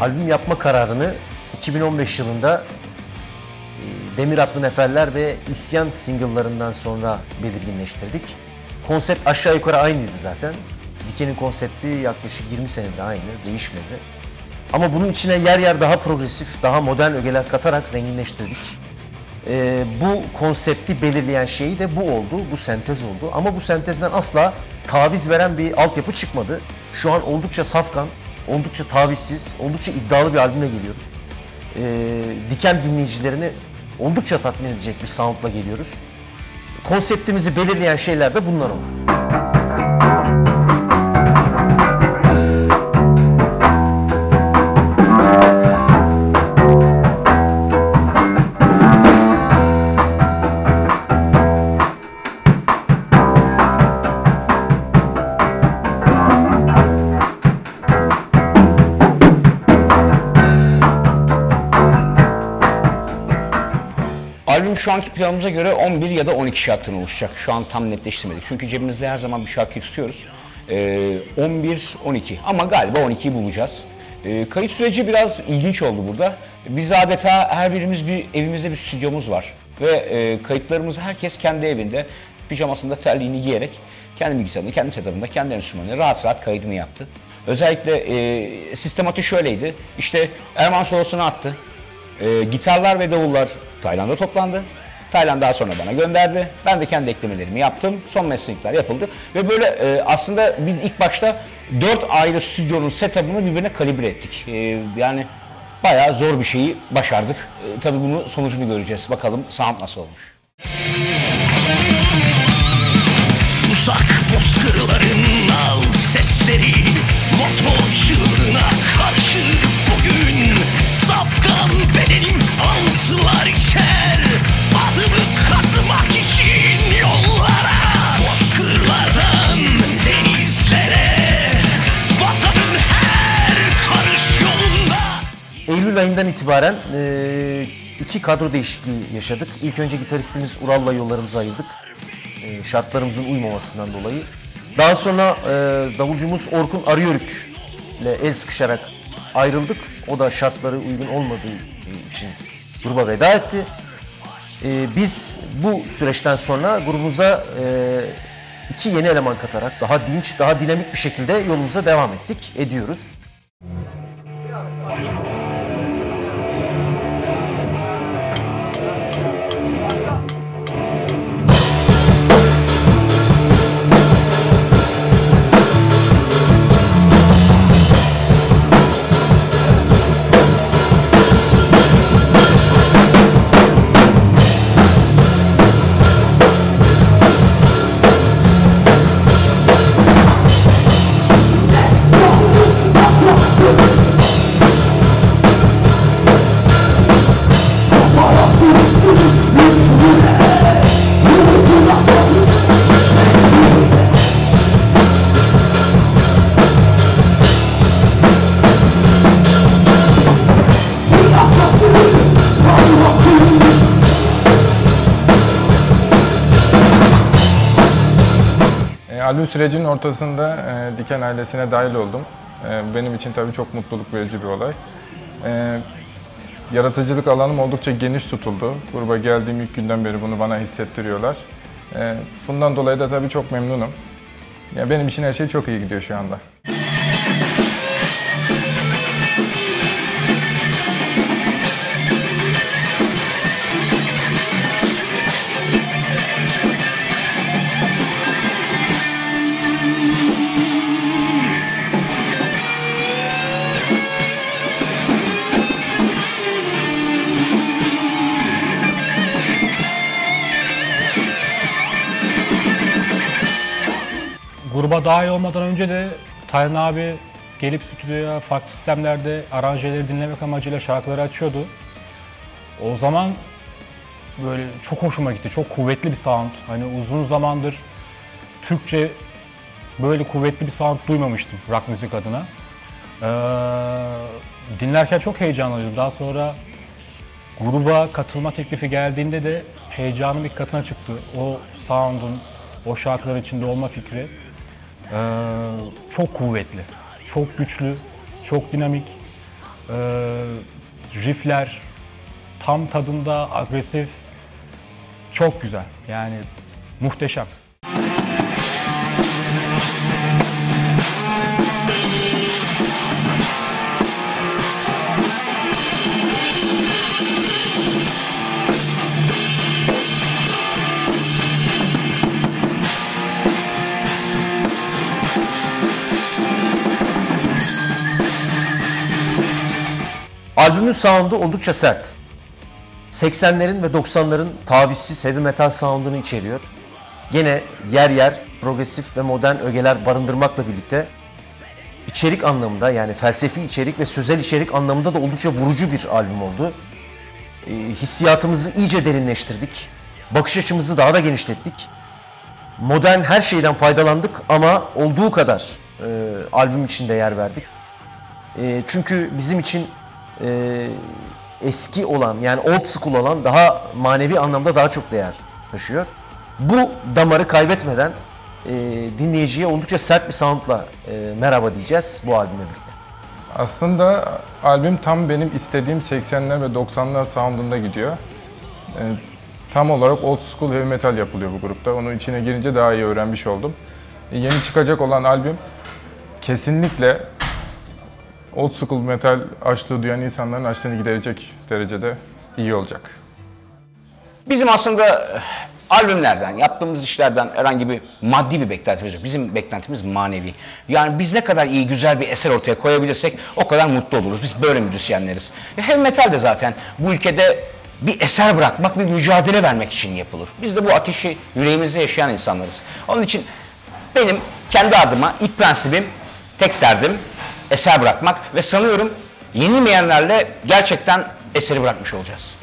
Albüm yapma kararını 2015 yılında e, Demir Atlı Neferler ve İsyan single'larından sonra belirginleştirdik. Konsept aşağı yukarı aynıydı zaten. Diken'in konsepti yaklaşık 20 senedir aynı, değişmedi. Ama bunun içine yer yer daha progresif, daha modern ögeler katarak zenginleştirdik. Ee, bu konsepti belirleyen şey de bu oldu, bu sentez oldu. Ama bu sentezden asla taviz veren bir altyapı çıkmadı. Şu an oldukça safkan, oldukça tavizsiz, oldukça iddialı bir albümle geliyoruz. Ee, Diken dinleyicilerini oldukça tatmin edecek bir soundla geliyoruz. Konseptimizi belirleyen şeyler de bunlar oldu. Şu anki planımıza göre 11 ya da 12 şarkıdan oluşacak. Şu an tam netleştirmedik. Çünkü cebimizde her zaman bir şarkı tutuyoruz. Ee, 11, 12 ama galiba 12'yi bulacağız. Ee, kayıt süreci biraz ilginç oldu burada. Biz adeta her birimiz bir evimizde bir stüdyomuz var. Ve e, kayıtlarımızı herkes kendi evinde pijamasında terliğini giyerek kendi bilgisayarında, kendi setup'ında, kendi enstrümanıyla rahat rahat kaydını yaptı. Özellikle e, sistematiği şöyleydi. İşte Erman solosunu attı. E, gitarlar ve davullar Tayland'da toplandı. Tayland daha sonra bana gönderdi. Ben de kendi eklemelerimi yaptım. Son mastering yapıldı. Ve böyle e, aslında biz ilk başta dört ayrı stüdyonun setup'ını birbirine kalibre ettik. E, yani bayağı zor bir şeyi başardık. E, tabii bunu sonucunu göreceğiz. Bakalım sound nasıl olmuş. Eylül ayından itibaren e, iki kadro değişikliği yaşadık. İlk önce gitaristimiz Ural'la yollarımızı ayırdık. E, şartlarımızın uymamasından dolayı. Daha sonra e, davulcumuz Orkun Arıyörük ile el sıkışarak ayrıldık. O da şartları uygun olmadığı için gruba veda etti. E, biz bu süreçten sonra grubumuza e, iki yeni eleman katarak daha dinç, daha dinamik bir şekilde yolumuza devam ettik, ediyoruz. E, albüm sürecinin ortasında e, Diken ailesine dahil oldum. E, benim için tabii çok mutluluk verici bir olay. E, yaratıcılık alanım oldukça geniş tutuldu. Gruba geldiğim ilk günden beri bunu bana hissettiriyorlar. E, bundan dolayı da tabii çok memnunum. Ya benim için her şey çok iyi gidiyor şu anda. Gruba dahil olmadan önce de Taylan abi gelip stüdyoya farklı sistemlerde aranjeleri dinlemek amacıyla şarkıları açıyordu. O zaman böyle çok hoşuma gitti. Çok kuvvetli bir sound. Hani uzun zamandır Türkçe böyle kuvvetli bir sound duymamıştım rock müzik adına. Ee, dinlerken çok heyecanlıydım. Daha sonra gruba katılma teklifi geldiğinde de heyecanım bir katına çıktı. O sound'un, o şarkıların içinde olma fikri çok kuvvetli, çok güçlü, çok dinamik. Ee, riffler tam tadında, agresif. Çok güzel. Yani muhteşem. Albümün sound'u oldukça sert. 80'lerin ve 90'ların tavizsiz heavy metal sound'unu içeriyor. Gene yer yer progresif ve modern ögeler barındırmakla birlikte içerik anlamında yani felsefi içerik ve sözel içerik anlamında da oldukça vurucu bir albüm oldu. Ee, hissiyatımızı iyice derinleştirdik. Bakış açımızı daha da genişlettik. Modern her şeyden faydalandık ama olduğu kadar e, albüm içinde yer verdik. E, çünkü bizim için e, eski olan yani old school olan daha manevi anlamda daha çok değer taşıyor. Bu damarı kaybetmeden e, dinleyiciye oldukça sert bir soundla e, merhaba diyeceğiz bu albümle birlikte. Aslında albüm tam benim istediğim 80'ler ve 90'lar sound'unda gidiyor. Ee, tam olarak old school heavy metal yapılıyor bu grupta. Onu içine girince daha iyi öğrenmiş oldum. Ee, yeni çıkacak olan albüm kesinlikle old school metal açlığı duyan insanların açlığını giderecek derecede iyi olacak. Bizim aslında eh, albümlerden, yaptığımız işlerden herhangi bir maddi bir beklentimiz yok. Bizim beklentimiz manevi. Yani biz ne kadar iyi, güzel bir eser ortaya koyabilirsek o kadar mutlu oluruz. Biz böyle müzisyenleriz. Heavy metal de zaten bu ülkede bir eser bırakmak, bir mücadele vermek için yapılır. Biz de bu ateşi yüreğimizde yaşayan insanlarız. Onun için benim kendi adıma ilk prensibim, tek derdim eser bırakmak ve sanıyorum yenilmeyenlerle gerçekten eseri bırakmış olacağız.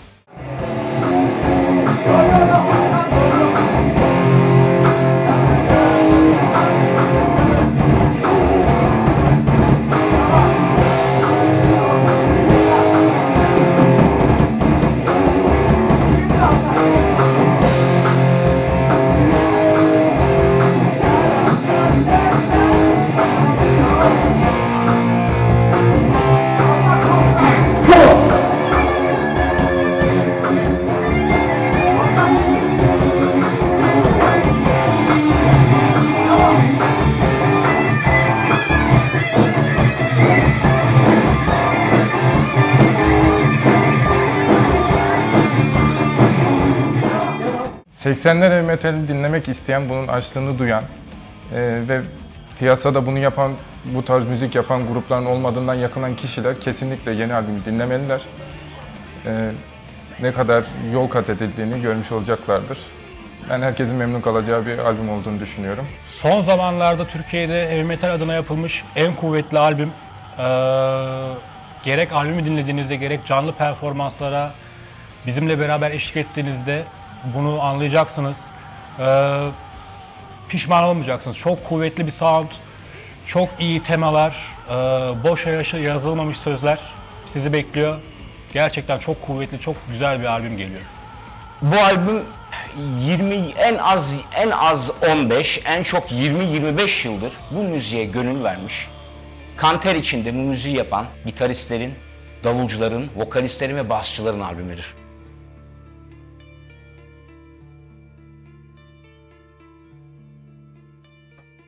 ...80'ler heavy metali dinlemek isteyen, bunun açlığını duyan e, ve piyasada bunu yapan, bu tarz müzik yapan grupların olmadığından yakınan kişiler kesinlikle yeni albümü dinlemeliler. E, ne kadar yol kat edildiğini görmüş olacaklardır. Ben herkesin memnun kalacağı bir albüm olduğunu düşünüyorum. Son zamanlarda Türkiye'de heavy metal adına yapılmış en kuvvetli albüm. Ee, gerek albümü dinlediğinizde gerek canlı performanslara bizimle beraber eşlik ettiğinizde bunu anlayacaksınız. Ee, pişman olmayacaksınız. Çok kuvvetli bir sound, çok iyi temalar, e, boş yaşa yazılmamış sözler sizi bekliyor. Gerçekten çok kuvvetli, çok güzel bir albüm geliyor. Bu albüm 20 en az en az 15, en çok 20-25 yıldır bu müziğe gönül vermiş. Kanter içinde bu müziği yapan gitaristlerin, davulcuların, vokalistlerin ve basçıların albümüdür.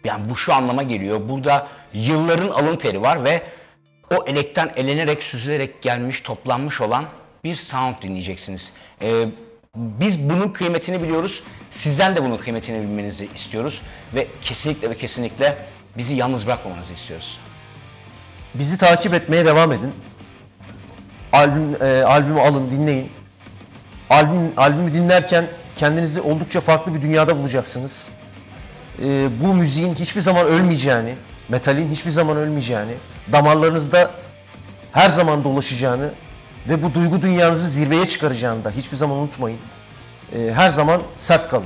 Yani bu şu anlama geliyor. Burada yılların alın teri var ve o elekten elenerek, süzülerek gelmiş, toplanmış olan bir sound dinleyeceksiniz. Ee, biz bunun kıymetini biliyoruz. Sizden de bunun kıymetini bilmenizi istiyoruz. Ve kesinlikle ve kesinlikle bizi yalnız bırakmamanızı istiyoruz. Bizi takip etmeye devam edin. Albüm e, albümü alın, dinleyin. Albüm albümü dinlerken kendinizi oldukça farklı bir dünyada bulacaksınız. E, bu müziğin hiçbir zaman ölmeyeceğini, metalin hiçbir zaman ölmeyeceğini, damarlarınızda her zaman dolaşacağını ve bu duygu dünyanızı zirveye çıkaracağını da hiçbir zaman unutmayın. E, her zaman sert kalın.